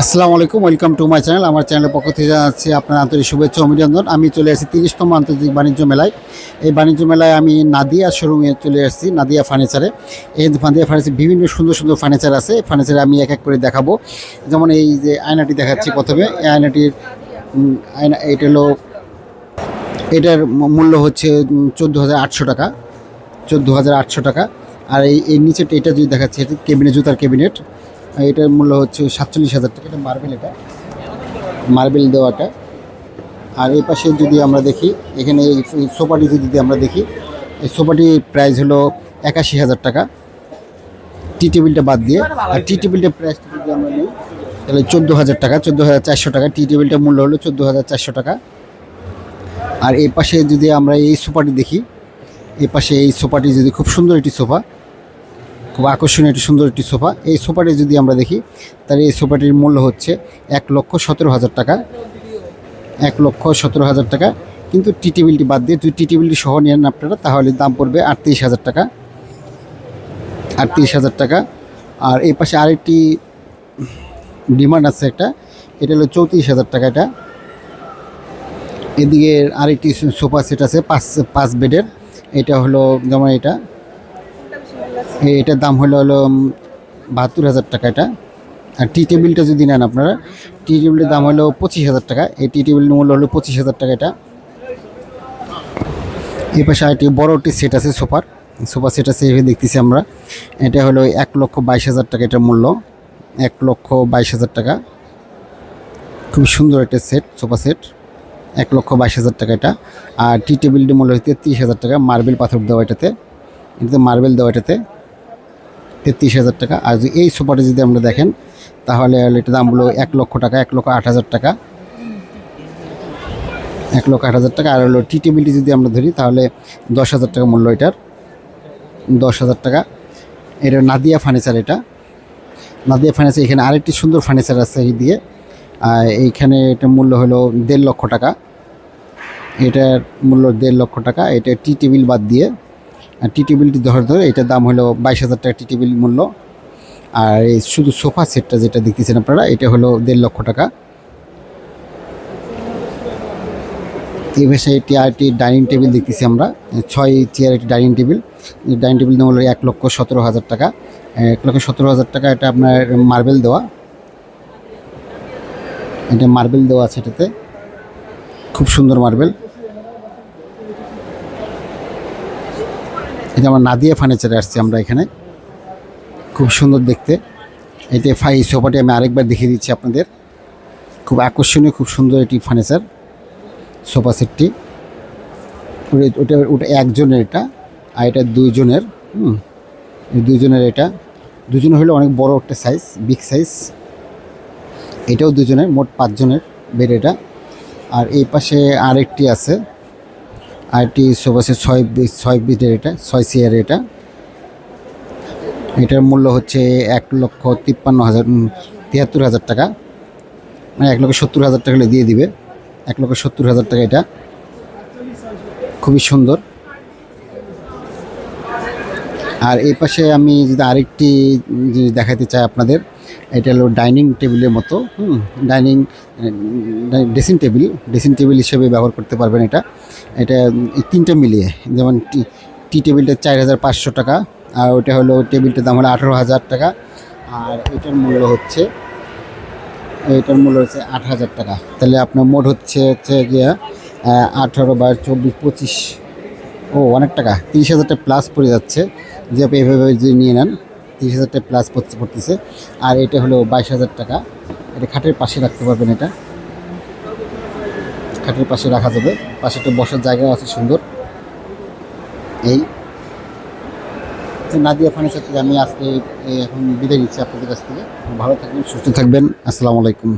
আসসালামু আলাইকুম, welcome to my channel. আমার চ্যানেলের পক্ষ থেকে জানাচ্ছি আপনার আন্তরিক শুভেচ্ছা অভিনন্দন। আমি চলে আসি তিরিশতম আন্তর্জাতিক বাণিজ্য মেলায়। এই বাণিজ্য মেলায় আমি নাদিয়া শোরুমে চলে আসছি, নাদিয়া ফার্নিচারে এই নাদিয়া ফার্নিচার বিভিন্ন সুন্দর সুন্দর ফার্নিচার আছে। ফার্নিচারে আমি এক এক করে দেখাবো। যেমন এই যে আয়নাটি দেখাচ্ছি প্রথমে। এই আয়নাটির আয়না, এটা হলো, এটার মূল্য হচ্ছে চোদ্দ হাজার আটশো টাকা। চোদ্দ হাজার আটশো টাকা। আর এই এই নিচেটা এটা যদি দেখাচ্ছে, এটা কেবিনেট জুতার কেবিনেট। এটার মূল্য হচ্ছে সাতচল্লিশ হাজার টাকা। এটা মার্বেল এটা। মার্বেল দেওয়াটা। আর এই পাশে যদি আমরা দেখি, এখানে এই সোফাটি যদি আমরা দেখি, এই সোফাটির প্রাইস হলো একাশি হাজার টাকা। টি টেবিলটা বাদ দিয়ে। আর টি টেবিলটার প্রাইসটা যদি আমরা নিই, তাহলে চোদ্দ হাজার টাকা, চোদ্দ হাজার চারশো টাকা। টি টেবিলটার মূল্য হলো চোদ্দ হাজার চারশো টাকা। আর এই পাশে যদি আমরা এই সোফাটি দেখি, এই পাশে এই সোফাটি যদি খুব সুন্দর একটি সোফা খুব আকর্ষণীয় একটি সুন্দর একটি সোফা। এই সোফাটি যদি আমরা দেখি তাহলে এই সোফাটির মূল্য হচ্ছে এক লক্ষ সতেরো হাজার টাকা। এক লক্ষ সতেরো হাজার টাকা। কিন্তু টি টেবিলটি বাদ দিয়ে যদি টি টেবিলটি সহ নেন আপনারা, তাহলে দাম পড়বে আটত্রিশ হাজার টাকা। আটত্রিশ হাজার টাকা। আর এই পাশে আরেকটি ডিমান্ড আছে একটা, এটা হলো চৌত্রিশ হাজার টাকা এটা। এদিকে আরেকটি সোফা সেট আছে, পাঁচ পাঁচ বেডের। এটা হলো যেমন এটা। এটার দাম হলো হলো বাহাত্তর হাজার টাকা এটা। আর টি টেবিলটা যদি নেন আপনারা, টি টেবিলের দাম হলো পঁচিশ হাজার টাকা। এই টি টেবিলের মূল্য হলো পঁচিশ হাজার টাকা এটা। এই পাশে আরেকটি বড় একটি সেট আছে সোফার। সোফা সেট আছে দেখতেছি আমরা। এটা হলো এক লক্ষ বাইশ হাজার টাকা এটার মূল্য। এক লক্ষ বাইশ হাজার টাকা। খুব সুন্দর একটা সেট সোফা সেট এক লক্ষ বাইশ হাজার টাকা এটা। আর টি টেবিলটির মূল্য হচ্ছে তেত্রিশ হাজার টাকা। মার্বেল পাথর দেওয়া এটাতে। এটাতে মার্বেল দেওয়া এটাতে তেত্রিশ হাজার টাকা। আর এই সোফাটা যদি আমরা দেখেন, তাহলে হলো এটার দাম হলো এক লক্ষ টাকা, এক লক্ষ আট হাজার টাকা। এক লক্ষ আট হাজার টাকা। আর হলো টি টেবিলটি যদি আমরা ধরি, তাহলে দশ হাজার টাকা মূল্য এটার। দশ হাজার টাকা। এটা নাদিয়া ফার্নিচার এটা। নাদিয়া ফার্নিচার এখানে আরেকটি সুন্দর ফার্নিচার আছে এই দিয়ে। আর এইখানে এটা মূল্য হলো দেড় লক্ষ টাকা। এটার মূল্য দেড় লক্ষ টাকা। এটা টি টেবিল বাদ দিয়ে টি টেবিলটি ধরে ধরে, এটার দাম হলো বাইশ হাজার টাকা টি টেবিল মূল্য। আর এই শুধু সোফা সেটটা যেটা দেখতেছেন আপনারা, এটা হলো দেড় লক্ষ টাকা। এই পাশে একটি আরেকটি ডাইনিং টেবিল দেখতেছি আমরা, ছয় চেয়ার একটি ডাইনিং টেবিল। ডাইনিং টেবিল দাম হলো এক লক্ষ সতেরো হাজার টাকা। এক লক্ষ সতেরো হাজার টাকা এটা আপনার মার্বেল দেওয়া। এটা মার্বেল দেওয়া আছে এটাতে। খুব সুন্দর মার্বেল। এটা আমার নাদিয়া ফার্নিচারে আসছি আমরা এখানে। খুব সুন্দর দেখতে। এতে ফাই সোফাটি আমি আরেকবার দেখিয়ে দিচ্ছি আপনাদের। খুব আকর্ষণীয়, খুব সুন্দর এটি ফার্নিচার সোফা সেটটি। ওটা- ওটা একজনের এটা, আর এটা দুইজনের, হুম, এই দুইজনের এটা। দুজনের হলে অনেক বড় একটা সাইজ বিগ সাইজ এটাও দুজনের মোট পাঁচজনের বেড এটা। আর এই পাশে আরেকটি আছে। আরেকটি আছে ছয় ছয় বিটের এটা, ছয় চেয়ার এটা। এটার মূল্য হচ্ছে এক লক্ষ তিপ্পান্ন হাজার তিয়াত্তর হাজার টাকা। মানে এক লক্ষ সত্তর হাজার টাকা দিয়ে দিবে। এক লক্ষ সত্তর হাজার টাকা এটা। খুবই সুন্দর। আর এই পাশে আমি যদি আরেকটি জিনিস দেখাতে চাই আপনাদের, এটা হলো ডাইনিং টেবিলের মতো, হুম, dining dressing table dressing table হিসেবে ব্যবহার করতে পারবেন এটা। এটা তিনটা মিলিয়ে, যেমন টি টি টেবিলটা চার হাজার পাঁচশো টাকা, আর ওটা হলো, টেবিলটার দাম হলো আঠারো হাজার টাকা, আর এটার মূল্য হচ্ছে, এটার মূল্য হচ্ছে আট হাজার টাকা। তাহলে আপনার মোট হচ্ছে হচ্ছে গিয়া আঠারো বা চব্বিশ, পঁচিশ, ও, অনেক টাকা, তিরিশ হাজারটা প্লাস পড়ে যাচ্ছে। যে আপনি এভাবে যদি নিয়ে নেন, তিরিশ হাজার টাকা প্লাস পড়তে পড়তেছে। আর এটা হলো বাইশ হাজার টাকা। এটা খাটের পাশে রাখতে পারবেন এটা। খাটের পাশে রাখা যাবে। পাশে একটা বসার জায়গাও আছে সুন্দর। এই। নাদিয়া ফার্নিচার থেকে আমি আজকে এখন বিদায় নিচ্ছি আপনাদের কাছ থেকে। ভালো থাকবেন, সুস্থ থাকবেন। আসসালামু আলাইকুম।